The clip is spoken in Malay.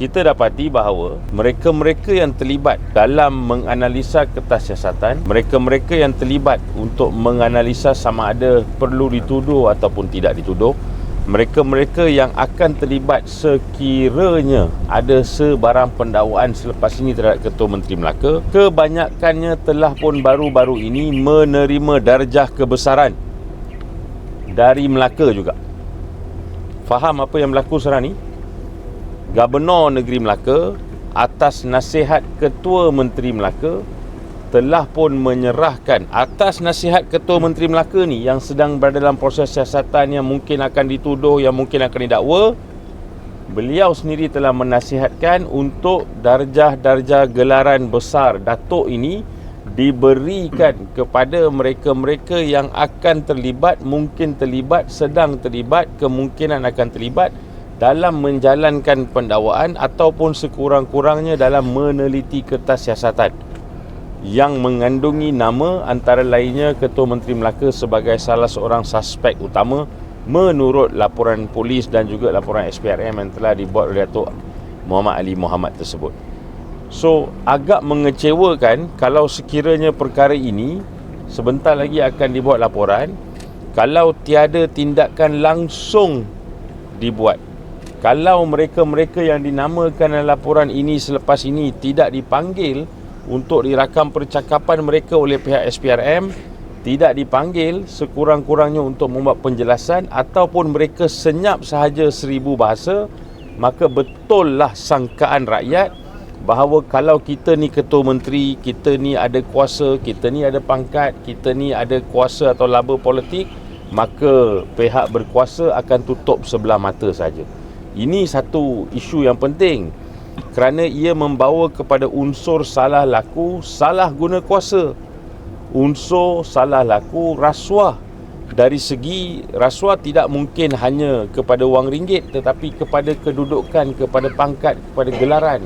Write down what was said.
kita dapati bahawa mereka-mereka yang terlibat dalam menganalisa kertas siasatan, mereka-mereka yang terlibat untuk menganalisa sama ada perlu dituduh ataupun tidak dituduh, mereka-mereka yang akan terlibat sekiranya ada sebarang pendakwaan selepas ini terhadap Ketua Menteri Melaka, kebanyakannya telah pun baru-baru ini menerima darjah kebesaran dari Melaka juga. Faham apa yang berlaku sekarang ni? Gubernur Negeri Melaka atas nasihat Ketua Menteri Melaka telah pun menyerahkan atas nasihat Ketua Menteri Melaka ni yang sedang berada dalam proses siasatan yang mungkin akan dituduh, yang mungkin akan didakwa. Beliau sendiri telah menasihatkan untuk darjah-darjah gelaran besar Datuk ini diberikan kepada mereka-mereka yang akan terlibat, mungkin terlibat, sedang terlibat, kemungkinan akan terlibat dalam menjalankan pendakwaan ataupun sekurang-kurangnya dalam meneliti kertas siasatan yang mengandungi nama antara lainnya Ketua Menteri Melaka sebagai salah seorang suspek utama menurut laporan polis dan juga laporan SPRM yang telah dibuat oleh Datuk Muhammad Ali Muhammad tersebut. So, agak mengecewakan kalau sekiranya perkara ini sebentar lagi akan dibuat laporan kalau tiada tindakan langsung dibuat kalau mereka-mereka yang dinamakan dalam laporan ini selepas ini tidak dipanggil untuk dirakam percakapan mereka oleh pihak SPRM tidak dipanggil sekurang-kurangnya untuk membuat penjelasan ataupun mereka senyap sahaja seribu bahasa maka betullah sangkaan rakyat bahawa kalau kita ni ketua menteri, kita ni ada kuasa, kita ni ada pangkat, kita ni ada kuasa atau laba politik, maka pihak berkuasa akan tutup sebelah mata saja. Ini satu isu yang penting kerana ia membawa kepada unsur salah laku, salah guna kuasa. Unsur salah laku rasuah. Dari segi rasuah tidak mungkin hanya kepada wang ringgit tetapi kepada kedudukan, kepada pangkat, kepada gelaran.